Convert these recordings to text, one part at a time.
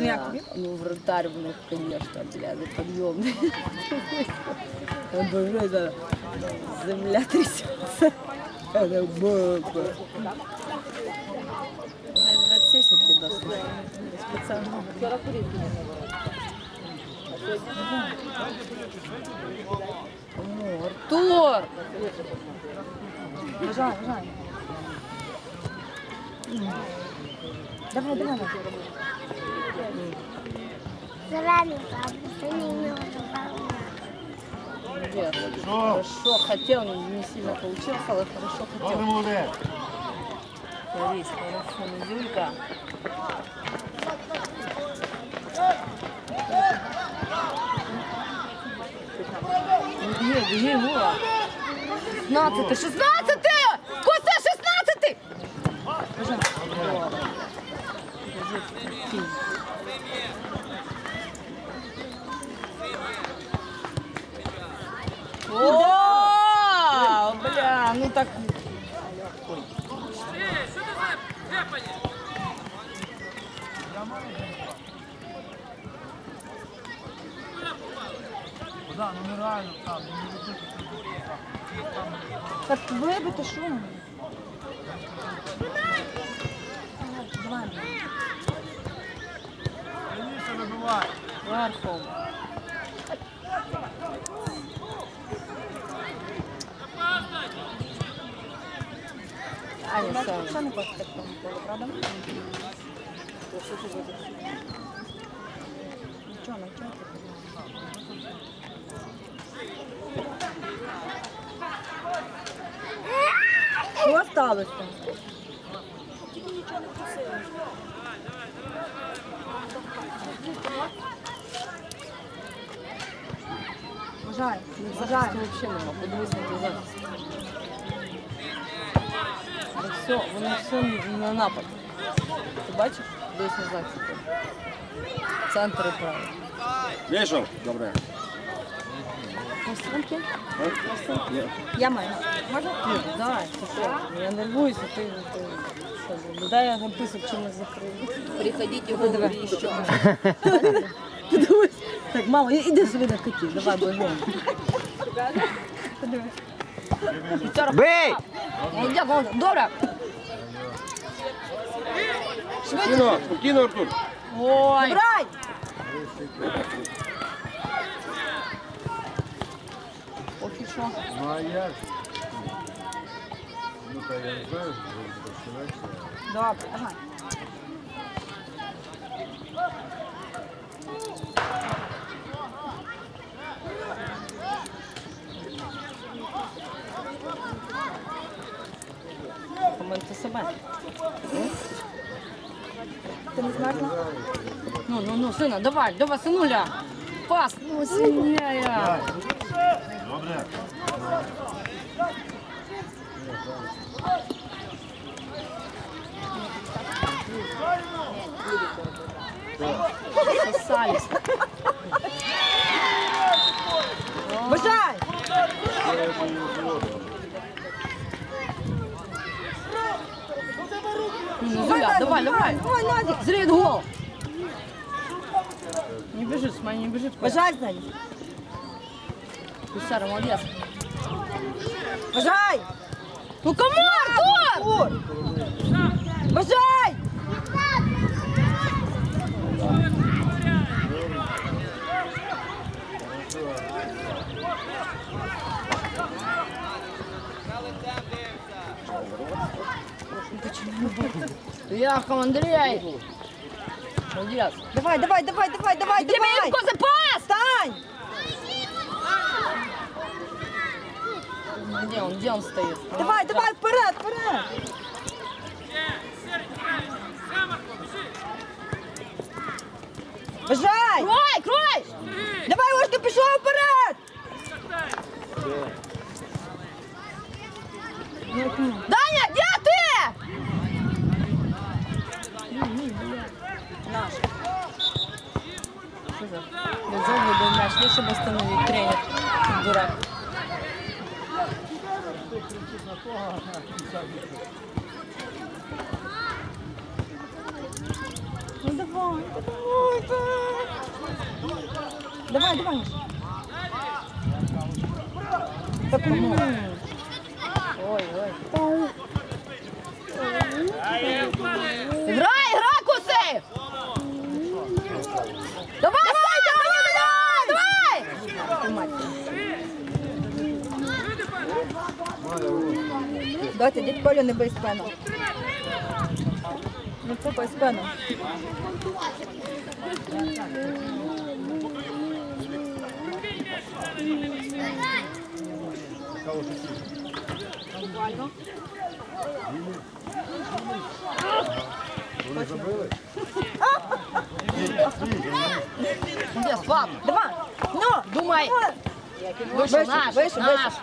Ну, як тобі? Ну, вратарь в них, звісно, бля, неподйомний. Обожаю, земля трясеться. Це бомба. 20 тебе слухаю. Спеціально. О, Артур! Бажаю, бажаю. Давай, давай. давай. Зелений бабу, синій не готував. Привет. Хорошо хотел, но не сильно получился, але хорошо Добре, хотел. молодець. Борис, хорошо, ну, Юлька. Ну, Беги, беги, Вова. 16 16 Коста, 16 О, бля, ну так Да, ну нереально там. не Так вибити шум. Давай. Вибивай. верхом. Аня, сам. Що не хочеш так тому поле, правда? Нічого, нічого. Що сталося? Бажай. Захисту вообще нема, подивись на той захист. Все, воно все на напад. Ти бачиш? Дивись на захист. Центр і право. Вийшов. Добре. Пластинки? Я маю. Можна? Ну, Я нервуюся, ти, ти що, дай я написок чимось закрию. Приходите в еще. Подивись. Так, мама, іди собі на коті, давай бігом. Бей! Молодець, молодець. Добре. Спокійно, спокійно, Артур. Ой. Брай! Поки що. Ну а як? Ну та я не знаю, розпочинається. Добре, ага. Себе. Ти не змерзла? Ну, ну, ну, сина, давай, давай, синуля. Пас, ну, сильнее. Добре. Сосались. Бажай! Давай, давай. Давай, Назік! Зрит гол. Не бежит, смотри, не бежит. Бажай, Зелень! Гусара, молодец. Бажай! Ну кому, Артур? Артур! Бажай! Яхом, Андрей. Молодец. Давай, давай, давай, давай, давай, Где давай! Мирко за пас? Встань! Ну, Где он, где он стоит? Давай, давай, вперед, вперед! Бажай! Крой, крой! Давай, ти пішов вперед! Даня, где ты? Наш. Взял бы мяч, лучше бы остановить тренер. Дурак. Ну давай. Давай, давай. Так, ну. Грай, грай, коси! Давай, давай, давай, давай! Давайте, дядь Колю не бий спину. Не цепай спину. Де, слаб? Давай. Ну, Думай. Вийшов, Вийшов, вийшов,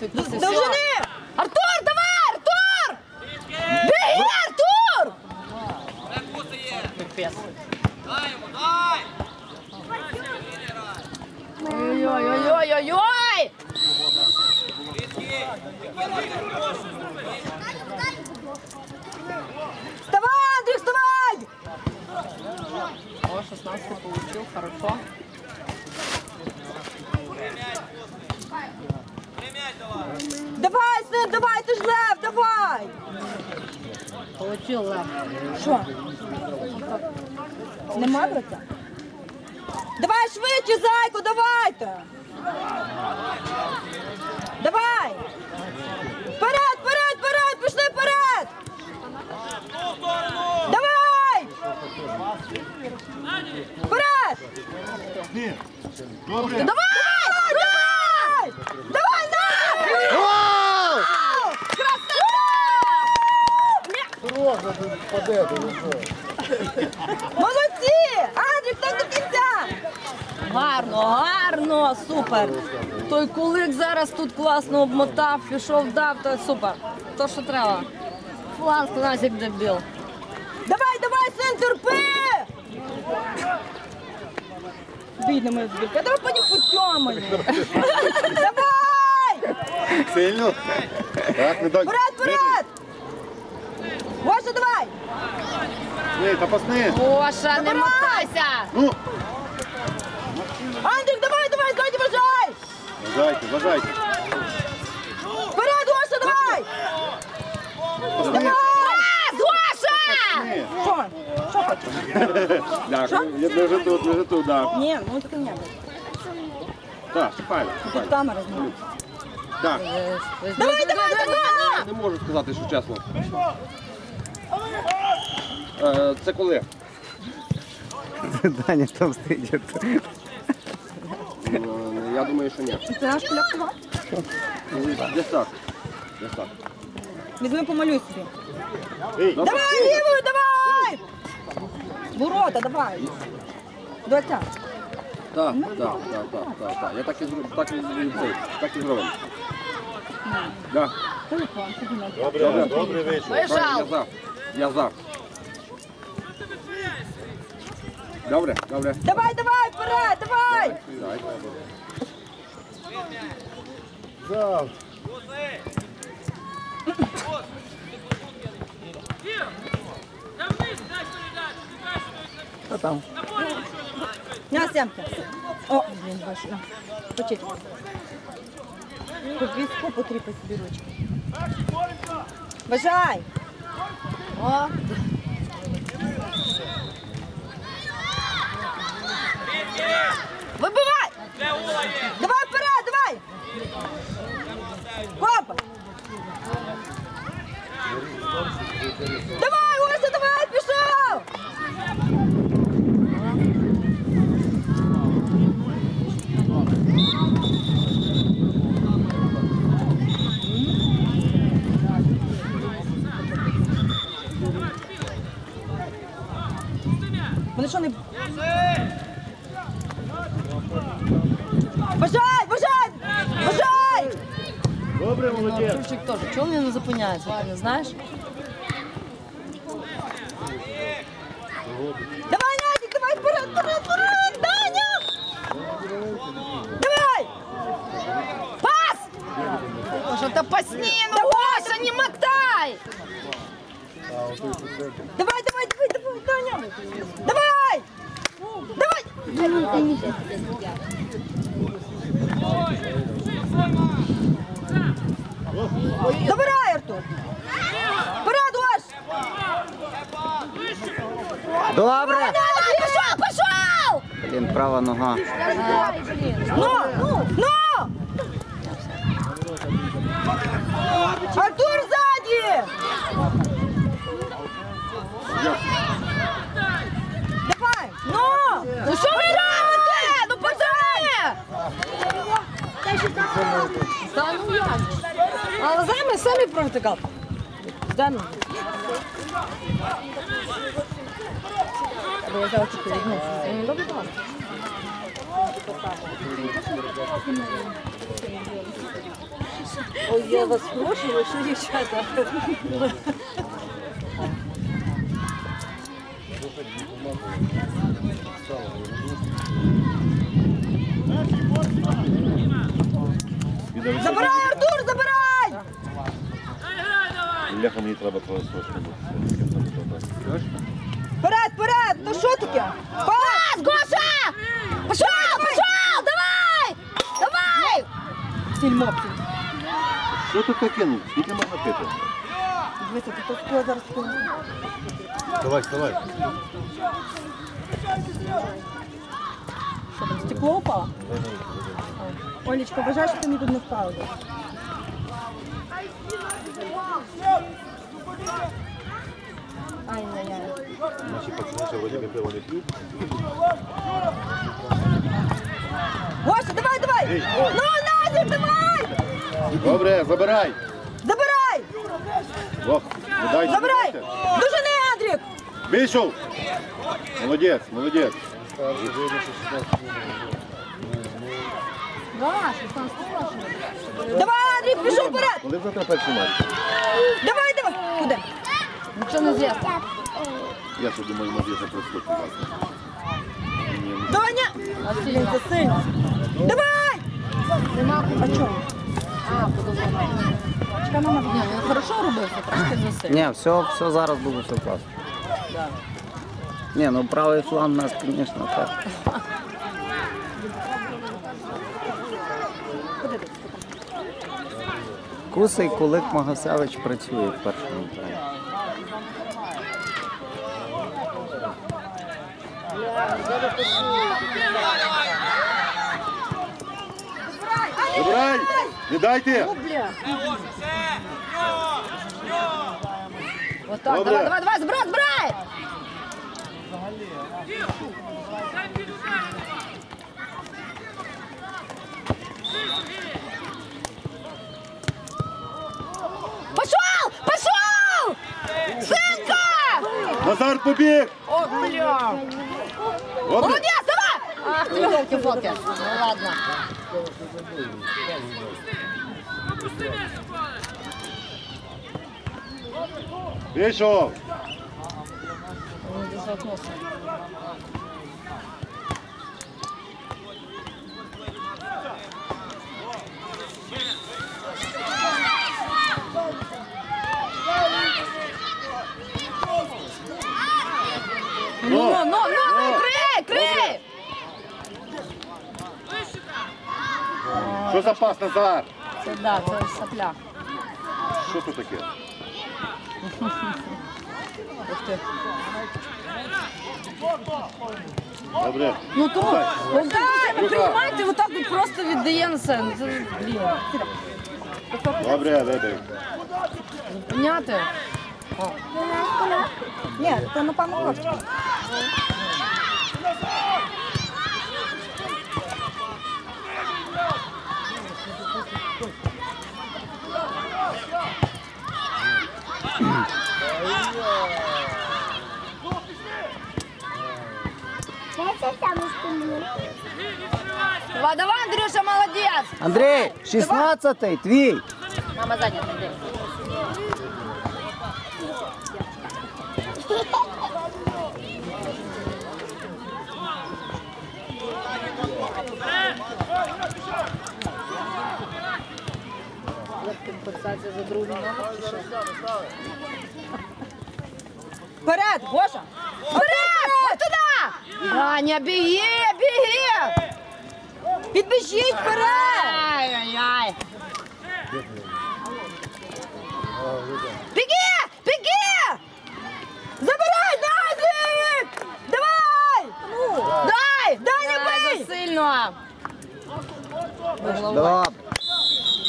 Довжини! Артур, давай, Артур! Беги, Артур! Ой-ой-ой-ой-ой! Вставай, Андрій, вставай! О, 16 получил, хорошо. Давай, син, давай, ти ж лев, давай! Получил лев. Що? Нема брата? Давай швидше, зайку, давайте! Давай! Вперед, вперед, вперед, пішли вперед! Давай! Вперед! Добре. Давай! Давай! Давай, на! Гол! Осторожно, ти впаде, ти ну що? Молодці! Андрій, хто до кінця? Гарно, гарно, супер. Той кулик зараз тут класно обмотав, пішов, дав, то супер. То, що треба. Фланг у нас як дебіл. Давай, давай, син, терпи! Бідна моя збірка, давай потім потьомаю. Давай! Сильно? Так, не дай. Вперед, вперед! Гоша, давай! Ні, та пасни. Гоша, не мотайся! Ну, Андрій, давай, давай, ззаді бажай! бажайте, бажайте. Вперед, Гоша, давай! Пасни. Пас, Гоша! Що? Що хочеш? Так, тут, лежу тут, так. Ні, ну таке не буде. Так, файно, Тут камера знову. Так, Давай, давай, давай! не можу сказати, що чесно. Е, Це коли? Даня там стоит. Е, Я думаю, що ні. Це наш куляк Десь так. Десь так. Візьми, помалюй собі. Давай, лівою, давай! Ворота, давай. Доця. Так, так, так, так, так, так. Я так і зроблю, так і зроблю цей, так і зробимо. Да. Телефон, Добре, добре вийшов. Я за. Я за. Добре, добре. Давай, давай, вперед, давай! Дай. Что там? На. О, блін, бачу. На. Почекай. По три потріпай собі. Бажай! О, вибивай! Давай вперед, давай! Копа! Давай, Ося, давай, пішов! Вони що не. Бажай! Бажай! Бажай! Добре, молодець. Артурчик теж. Чого він не зупиняється? Ти знаєш? Давай, Назик, давай вперед, вперед, вперед! Даня! Давай! Пас! Може, то пасні, ну Гоша, не мотай! Давай, давай, Даня! Давай! Давай! Забирай, Артур! Вперед, Гош! Добре! Пішов, пішов! Блін, права нога. Ну, ну! Артур сзади! Давай! Ну! Ну що ви робите? Ну пацани! Та ну як? Але самі самі провтикав. Здано. Або я зараз чекаю, ну, добре, так. Ой, я вас прошу, ви що, дівчата? Забирай! Бляха, мені треба твоє сочку. Вперед, вперед! То що таке? Пас! Гоша! Пішов, пішов! Давай! Давай! Сільмо, Що тут таке? Ну, Скільки можна пити? Дивися, ти то скло зараз. Вставай, вставай. Що там, стекло упало? Олечка, бажаєш, що ти мені тут не впала? Ай-яй-яй. Наші пацани ще вроді би пиво не п'ють. Гоша, давай, давай! Ну, Назір, давай! Добре, забирай. Забирай! Ох, не дайте, Забирай! не дайте. Дуже не, Андрік! Вийшов. Молодець, молодець. Давай, Андрій, пішов вперед! Коли завтра перший матч? Давай, Куди? Нічого не з'їсти. Я ще думаю, може я. Ні, ні. Доня! Блін, це сильно. Давай! А чого? А, подумала. Чекай, мама. Ні, хорошо робив, трошки. Ні, все, все зараз буде все класно. Ні, ну правий фланг у нас, звісно, так. Кусий Кулик Магасевич працює в першому таймі. Забирай! Не дайте! Отак, давай, давай, давай, збирай, збирай! Пошел! Назар побіг! Ох, бля! Молодець, давай! Ах, ти елки-фоки. Ну ладно. Вийшов! Ну, ну, ну, ну, крий, крий! Що за пас, Це да, це сапля. Що тут таке? Добре. Ну то, ви так себе Рука. приймаєте, ви так от просто віддає на себе. Це, блін, Добре, поняти? Ні, то хоче. Це давай, Андрюша, молодец! Андрей, 16-й, твій. Мама занята, Андрей. Компенсація за другий номер? Вперед, Боже! Вперед! Ось туди! Аня, біги, біги! Підбіжіть вперед! Ай-яй-яй! Біги! Біги! Забирай, Назік! Давай! Ну, Дай! Даня, Дай бий! сильно! Добре.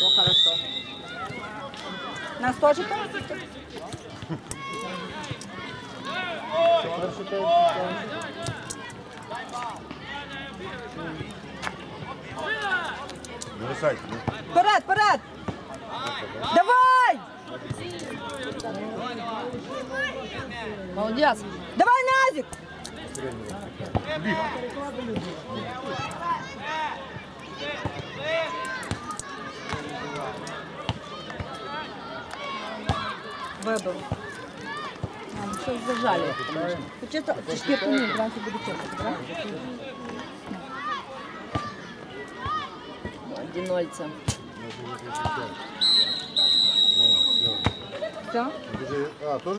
Ну, хорошо. Нас теж там? Бросайте, ну. Вперед, вперед! Давай! Молодець! Давай, Назік! Вибив. Щось зажалі. Почисто, чешки помій, вранці буде чисто, так? Дінольця. Все? А,